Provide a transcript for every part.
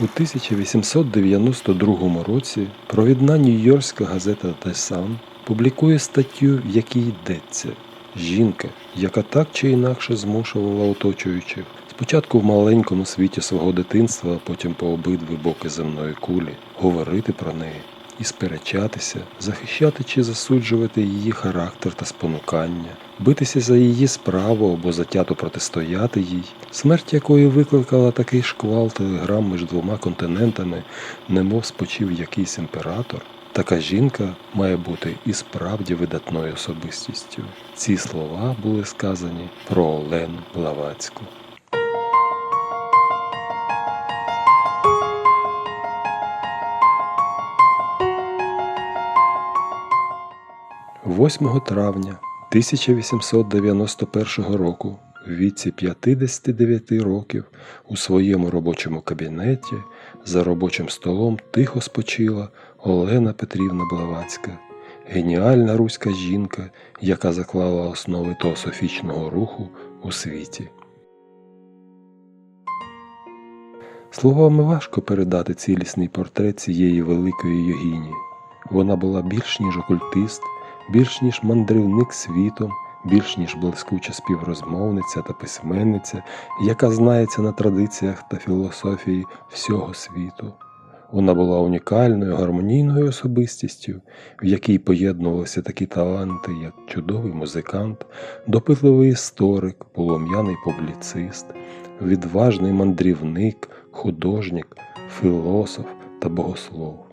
У 1892 році провідна нью-йоркська газета Sun публікує статтю, в якій йдеться. Жінка, яка так чи інакше змушувала оточуючих спочатку в маленькому світі свого дитинства, а потім по обидві боки земної кулі, говорити про неї і сперечатися, захищати чи засуджувати її характер та спонукання, битися за її справу або затято протистояти їй, смерть якої викликала такий шквал телеграм між двома континентами, немов спочив якийсь імператор. Така жінка має бути і справді видатною особистістю. Ці слова були сказані про Олену Блаватську. 8 травня 1891 року в віці 59 років у своєму робочому кабінеті за робочим столом тихо спочила Олена Петрівна Блаватська, геніальна руська жінка, яка заклала основи теософічного руху у світі. Словами важко передати цілісний портрет цієї великої йогіні. Вона була більш ніж окультист, більш ніж мандрівник світом, більш ніж блискуча співрозмовниця та письменниця, яка знається на традиціях та філософії всього світу. Вона була унікальною гармонійною особистістю, в якій поєднувалися такі таланти, як чудовий музикант, допитливий історик, полум'яний публіцист, відважний мандрівник, художник, філософ та богослов.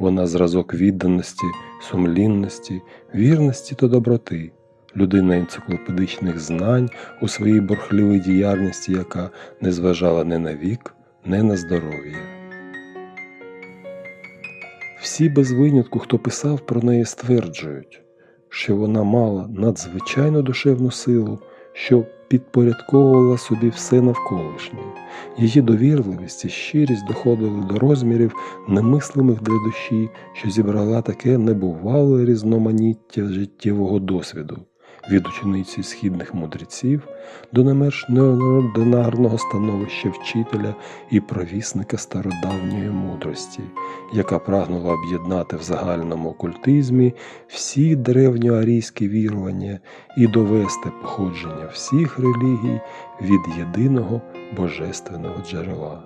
Вона зразок відданості, сумлінності, вірності та доброти, людина енциклопедичних знань у своїй бурхливій діяльності, яка не зважала не на вік, не на здоров'я. Всі без винятку, хто писав про неї, стверджують, що вона мала надзвичайну душевну силу, що підпорядковувала собі все навколишнє. Її довірливість і щирість доходили до розмірів немислимих для душі, що зібрала таке небувале різноманіття життєвого досвіду від учениці східних мудреців до не менш неординарного становища вчителя і провісника стародавньої мудрості, яка прагнула об'єднати в загальному окультизмі всі древньоарійські вірування і довести походження всіх релігій від єдиного божественного джерела.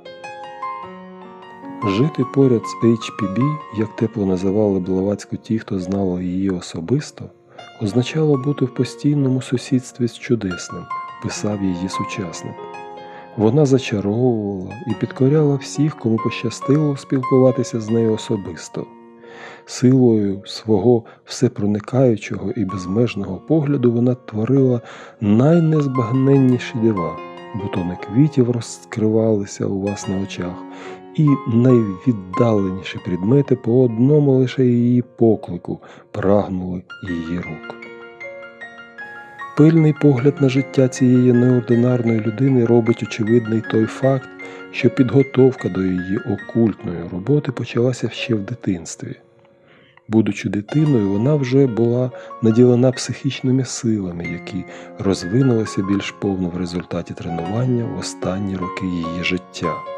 Жити поряд з HPB, як тепло називали Блаватську ті, хто знали її особисто, означало бути в постійному сусідстві з чудесним, писав її сучасник. Вона зачаровувала і підкоряла всіх, кому пощастило спілкуватися з нею особисто. Силою свого всепроникаючого і безмежного погляду вона творила найнезбагненніші дива, бутони квітів розкривалися у вас на очах, і найвіддаленіші предмети по одному лише її поклику прагнули її рук. Пильний погляд на життя цієї неординарної людини робить очевидний той факт, що підготовка до її окультної роботи почалася ще в дитинстві. Будучи дитиною, вона вже була наділена психічними силами, які розвинулися більш повно в результаті тренування в останні роки її життя.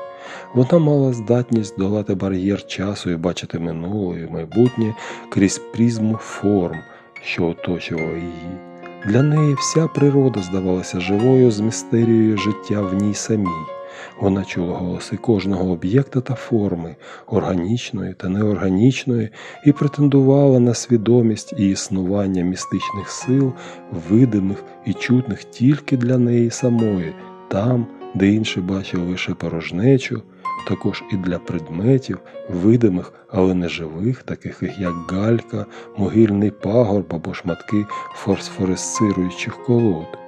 Вона мала здатність долати бар'єр часу і бачити минуле і майбутнє крізь призму форм, що оточували її. Для неї вся природа здавалася живою з містерією життя в ній самій. Вона чула голоси кожного об'єкта та форми, органічної та неорганічної, і претендувала на свідомість і існування містичних сил, видимих і чутних тільки для неї самої, там, де інші бачили лише порожнечу, також і для предметів, видимих, але не живих, таких як галька, могильний пагорб або шматки фосфоресцируючих колод.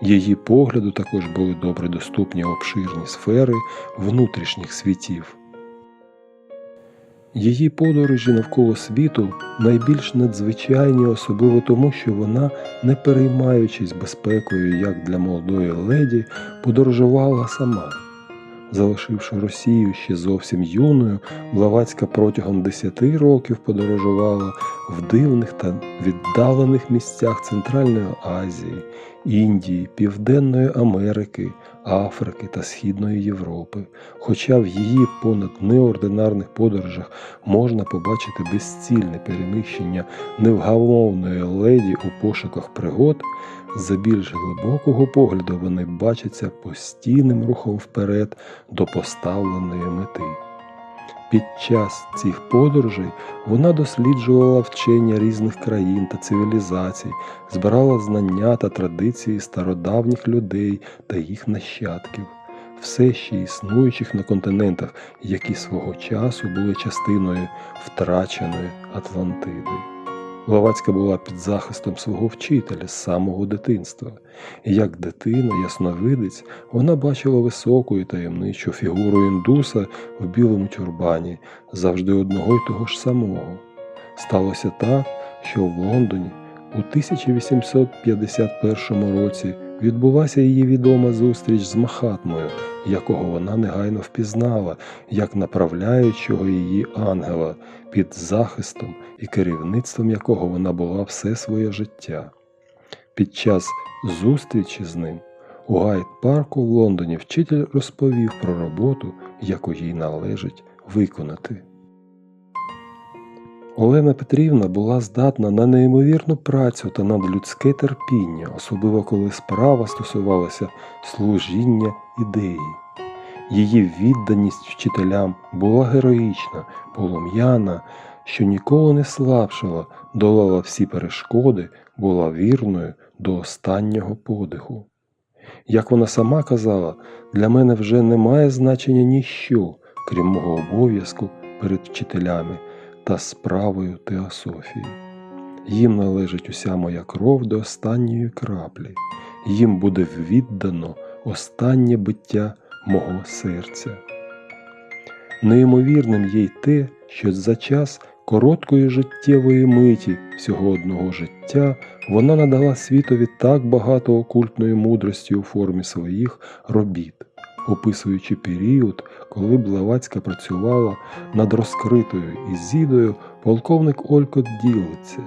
Її погляду також були добре доступні обширні сфери внутрішніх світів. Її подорожі навколо світу найбільш надзвичайні, особливо тому, що вона, не переймаючись безпекою, як для молодої леді, подорожувала сама. Залишивши Росію ще зовсім юною, Блаватська протягом 10 років подорожувала в дивних та віддалених місцях Центральної Азії, Індії, Південної Америки, Африки та Східної Європи. Хоча в її понад неординарних подорожах можна побачити безцільне переміщення невгамовної леді у пошуках пригод, за більш глибокого погляду вони бачаться постійним рухом вперед до поставленої мети. Під час цих подорожей вона досліджувала вчення різних країн та цивілізацій, збирала знання та традиції стародавніх людей та їх нащадків, все ще існуючих на континентах, які свого часу були частиною втраченої Атлантиди. Блаватська була під захистом свого вчителя з самого дитинства, і як дитина, ясновидець, вона бачила високу і таємничу фігуру індуса в білому тюрбані, завжди одного й того ж самого. Сталося так, що в Лондоні у 1851 році відбулася її відома зустріч з Махатмою, якого вона негайно впізнала, як направляючого її ангела, під захистом і керівництвом якого вона була все своє життя. Під час зустрічі з ним у гайд-парку в Лондоні вчитель розповів про роботу, яку їй належить виконати. Олена Петрівна була здатна на неймовірну працю та надлюдське терпіння, особливо коли справа стосувалася служіння ідеї. Її відданість вчителям була героїчна, полум'яна, що ніколи не слабшала, долала всі перешкоди, була вірною до останнього подиху. Як вона сама казала, для мене вже немає значення ніщо, крім мого обов'язку перед вчителями та справою теософії. Їм належить уся моя кров до останньої краплі, їм буде віддано останнє биття мого серця. Неймовірним є й те, що за час короткої життєвої миті всього одного життя вона надала світові так багато окультної мудрості у формі своїх робіт, описуючи період, коли Блаватська працювала над розкритою Ізідою, полковник Олькот ділиться.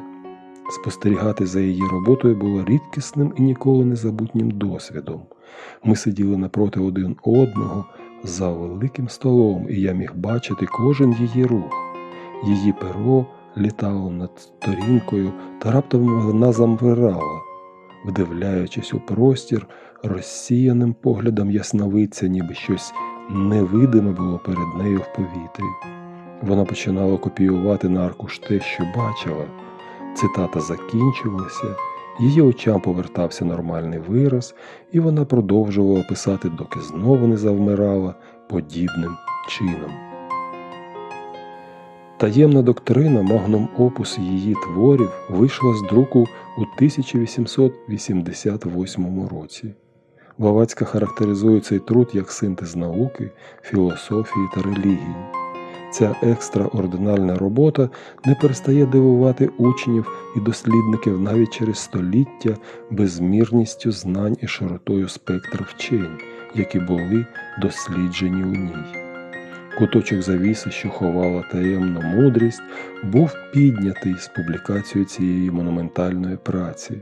Спостерігати за її роботою було рідкісним і ніколи незабутнім досвідом. Ми сиділи напроти один одного за великим столом, і я міг бачити кожен її рух. Її перо літало над сторінкою, та раптом вона замвирала, вдивляючись у простір, розсіяним поглядом ясновидця, ніби щось невидиме було перед нею в повітрі. Вона починала копіювати на аркуш те, що бачила. Цитата закінчувалася, її очам повертався нормальний вираз, і вона продовжувала писати, доки знову не завмирала подібним чином. Таємна доктрина магнум опус її творів вийшла з друку у 1888 році. Блаватська характеризує цей труд як синтез науки, філософії та релігії. Ця екстраординальна робота не перестає дивувати учнів і дослідників навіть через століття безмірністю знань і широтою спектра вчень, які були досліджені у ній. Куточок завіси, що ховала таємну мудрість, був піднятий з публікацією цієї монументальної праці.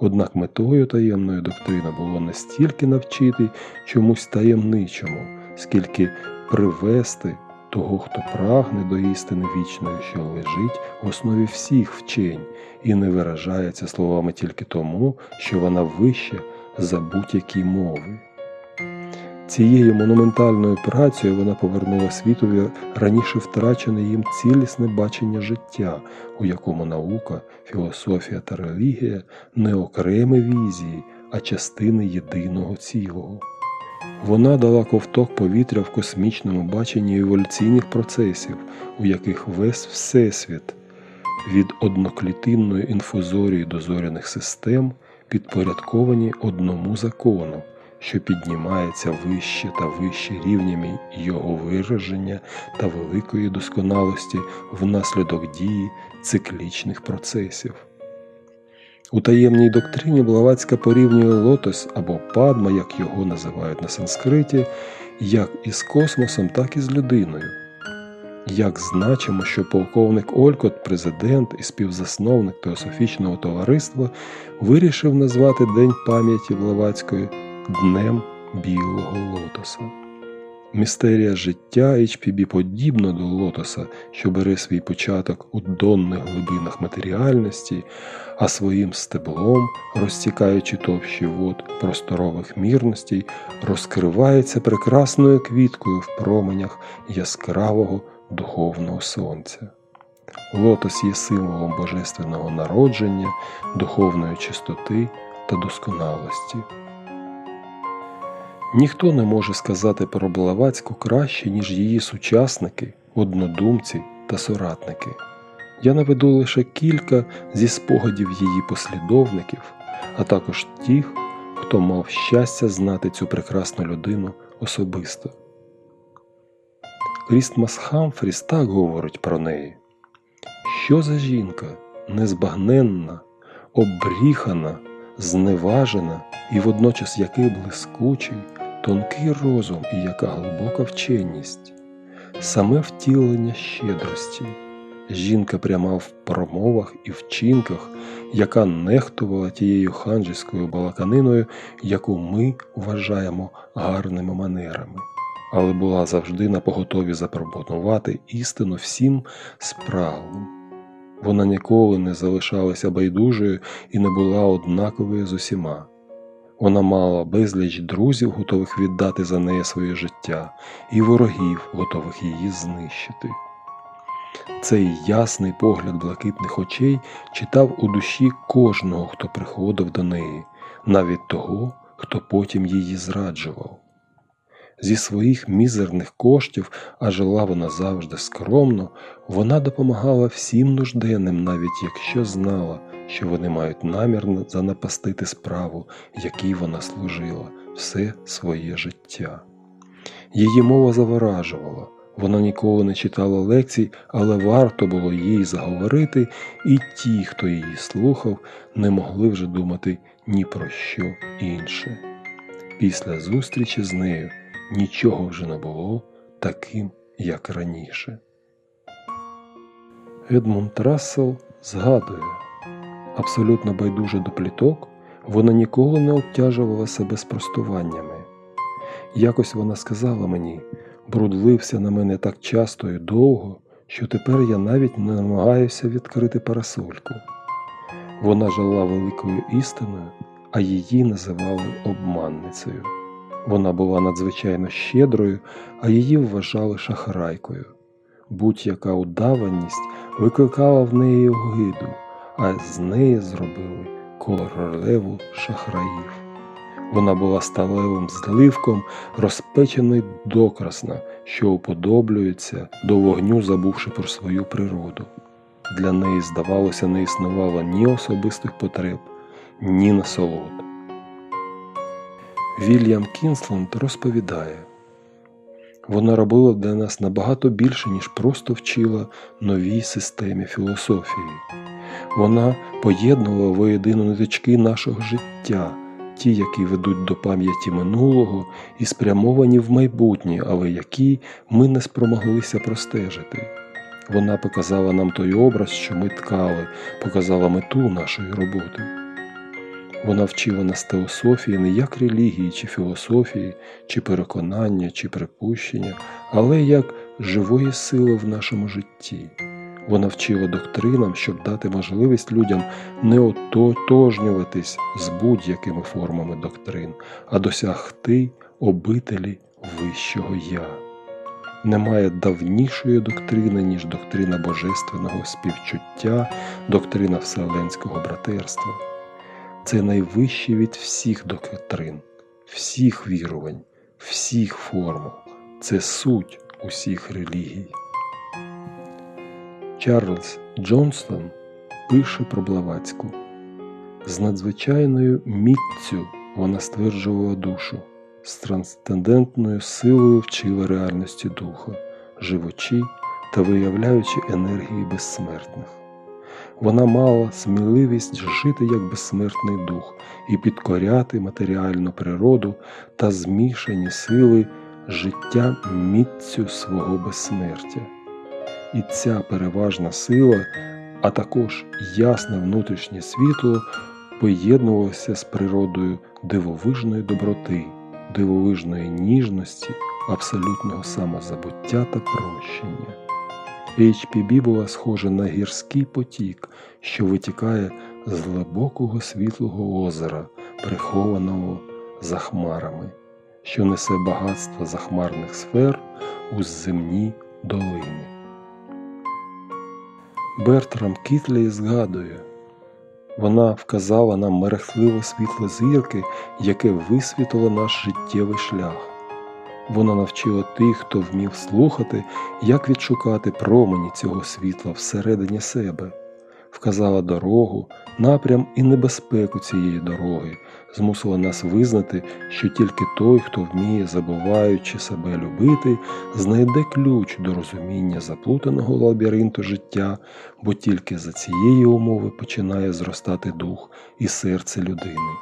Однак метою таємної доктрини було не стільки навчити чомусь таємничому, скільки привести того, хто прагне до істини вічної, що лежить в основі всіх вчень, і не виражається словами тільки тому, що вона вища за будь-які мови. Цією монументальною працею вона повернула світові раніше втрачене їм цілісне бачення життя, у якому наука, філософія та релігія не окремі візії, а частини єдиного цілого. Вона дала ковток повітря в космічному баченні еволюційних процесів, у яких весь Всесвіт від одноклітинної інфузорії до зоряних систем підпорядковані одному закону, що піднімається вище та вище рівнями його вираження та великої досконалості внаслідок дії циклічних процесів. У таємній доктрині Блаватська порівнює лотос або падма, як його називають на санскриті, як із космосом, так і з людиною. Як значимо, що полковник Олькот, президент і співзасновник Теософічного товариства, вирішив назвати День пам'яті Блаватської Днем Білого Лотоса. Містерія життя HPB подібно до лотоса, що бере свій початок у донних глибинах матеріальності, а своїм стеблом, розтікаючи товщі вод просторових мірностей, розкривається прекрасною квіткою в променях яскравого духовного сонця. Лотос є символом божественного народження, духовної чистоти та досконалості. Ніхто не може сказати про Блаватську краще, ніж її сучасники, однодумці та соратники. Я наведу лише кілька зі спогадів її послідовників, а також тих, хто мав щастя знати цю прекрасну людину особисто. Крістмас Хамфріс так говорить про неї. Що за жінка незбагненна, обріхана, зневажена і водночас який блискучий, тонкий розум і яка глибока вченість, саме втілення щедрості, жінка пряма в промовах і вчинках, яка нехтувала тією ханжеською балаканиною, яку ми вважаємо гарними манерами, але була завжди на поготові запропонувати істину всім спраглим. Вона ніколи не залишалася байдужою і не була однаковою з усіма. Вона мала безліч друзів, готових віддати за неї своє життя, і ворогів, готових її знищити. Цей ясний погляд блакитних очей читав у душі кожного, хто приходив до неї, навіть того, хто потім її зраджував. Зі своїх мізерних коштів, а жила вона завжди скромно, вона допомагала всім нужденним, навіть якщо знала, що вони мають намір занапастити справу, якій вона служила все своє життя. Її мова заворажувала, вона ніколи не читала лекцій, але варто було їй заговорити, і ті, хто її слухав, не могли вже думати ні про що інше. Після зустрічі з нею нічого вже не було таким, як раніше. Едмунд Рассел згадує, абсолютно байдуже до пліток, вона ніколи не обтяжувала себе спростуваннями. Якось вона сказала мені, брудлився на мене так часто і довго, що тепер я навіть не намагаюся відкрити парасольку. Вона жила великою істиною, а її називали обманницею. Вона була надзвичайно щедрою, а її вважали шахрайкою. Будь-яка удаваність викликала в неї огиду, а з неї зробили королеву шахраїв. Вона була сталевим зливком, розпечений докрасна, що уподоблюється до вогню, забувши про свою природу. Для неї, здавалося, не існувало ні особистих потреб, ні насолод. Вільям Кінсланд розповідає, вона робила для нас набагато більше, ніж просто вчила новій системі філософії. Вона поєднувала воєдино ниточки нашого життя, ті, які ведуть до пам'яті минулого і спрямовані в майбутнє, але які ми не спромоглися простежити. Вона показала нам той образ, що ми ткали, показала мету нашої роботи. Вона вчила нас теософії не як релігії чи філософії, чи переконання, чи припущення, але як живої сили в нашому житті. Вона вчила доктринам, щоб дати можливість людям не ототожнюватись з будь-якими формами доктрин, а досягти обителі вищого я. Немає давнішої доктрини, ніж доктрина божественного співчуття, доктрина вселенського братерства. Це найвище від всіх доктрин, всіх вірувань, всіх формул. Це суть усіх релігій. Чарльз Джонстон пише про Блаватську. З надзвичайною міццю вона стверджувала душу, з трансцендентною силою вчила реальності духа, живучи та виявляючи енергії безсмертних. Вона мала сміливість жити як безсмертний дух і підкоряти матеріальну природу та змішані сили життя міццю свого безсмертя. І ця переважна сила, а також ясне внутрішнє світло поєднувалося з природою дивовижної доброти, дивовижної ніжності, абсолютного самозабуття та прощення. HPB була схожа на гірський потік, що витікає з глибокого світлого озера, прихованого за хмарами, що несе багатство захмарних сфер у земні долини. Бертрам Кітлей згадує, вона вказала нам мерехтливе світло зірки, яке висвітлило наш життєвий шлях. Вона навчила тих, хто вмів слухати, як відшукати промені цього світла всередині себе, вказала дорогу, напрям і небезпеку цієї дороги, змусила нас визнати, що тільки той, хто вміє, забуваючи себе любити, знайде ключ до розуміння заплутаного лабіринту життя, бо тільки за цієї умови починає зростати дух і серце людини,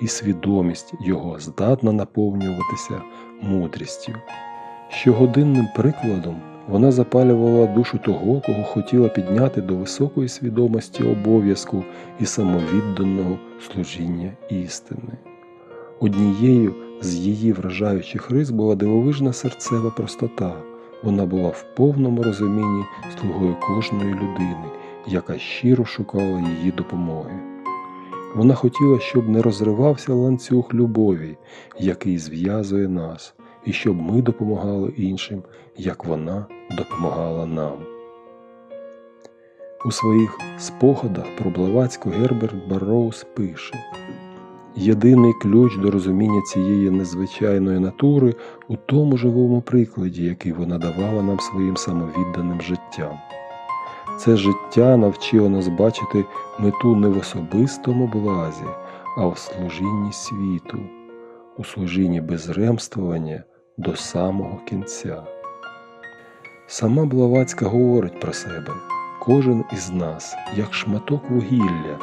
і свідомість його здатна наповнюватися мудрістю. Щогодинним прикладом вона запалювала душу того, кого хотіла підняти до високої свідомості обов'язку і самовідданого служіння істини. Однією з її вражаючих рис була дивовижна серцева простота. Вона була в повному розумінні слугою кожної людини, яка щиро шукала її допомоги. Вона хотіла, щоб не розривався ланцюг любові, який зв'язує нас, і щоб ми допомагали іншим, як вона допомагала нам. У своїх спогадах про Блаватську Герберт Барроуз пише Єдиний ключ до розуміння цієї незвичайної натури у тому живому прикладі, який вона давала нам своїм самовідданим життям. Це життя навчило нас бачити мету не в особистому блазі, а в служінні світу, у служінні безремствування до самого кінця. Сама Блаватська говорить про себе кожен із нас, як шматок вугілля,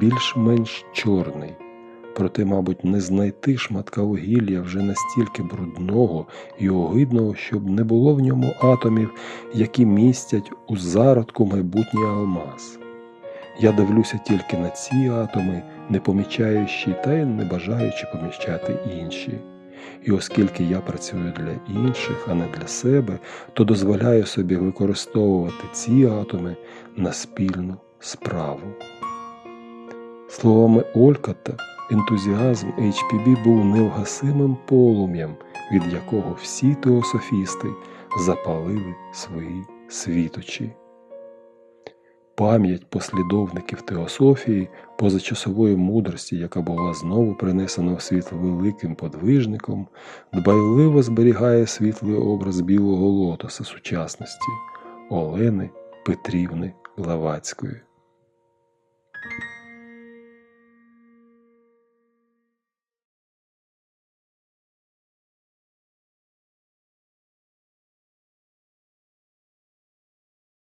більш-менш чорний. Проте, мабуть, не знайти шматка вугілля вже настільки брудного і огидного, щоб не було в ньому атомів, які містять у зародку майбутній алмаз. Я дивлюся тільки на ці атоми, не помічаючи та й не бажаючи помічати інші. І оскільки я працюю для інших, а не для себе, то дозволяю собі використовувати ці атоми на спільну справу. Словами Олькота, ентузіазм HPB був невгасимим полум'ям, від якого всі теософісти запалили свої світочі. Пам'ять послідовників теософії, позачасової мудрості, яка була знову принесена в світ великим подвижником, дбайливо зберігає світлий образ білого лотоса сучасності Олени Петрівни Блаватської.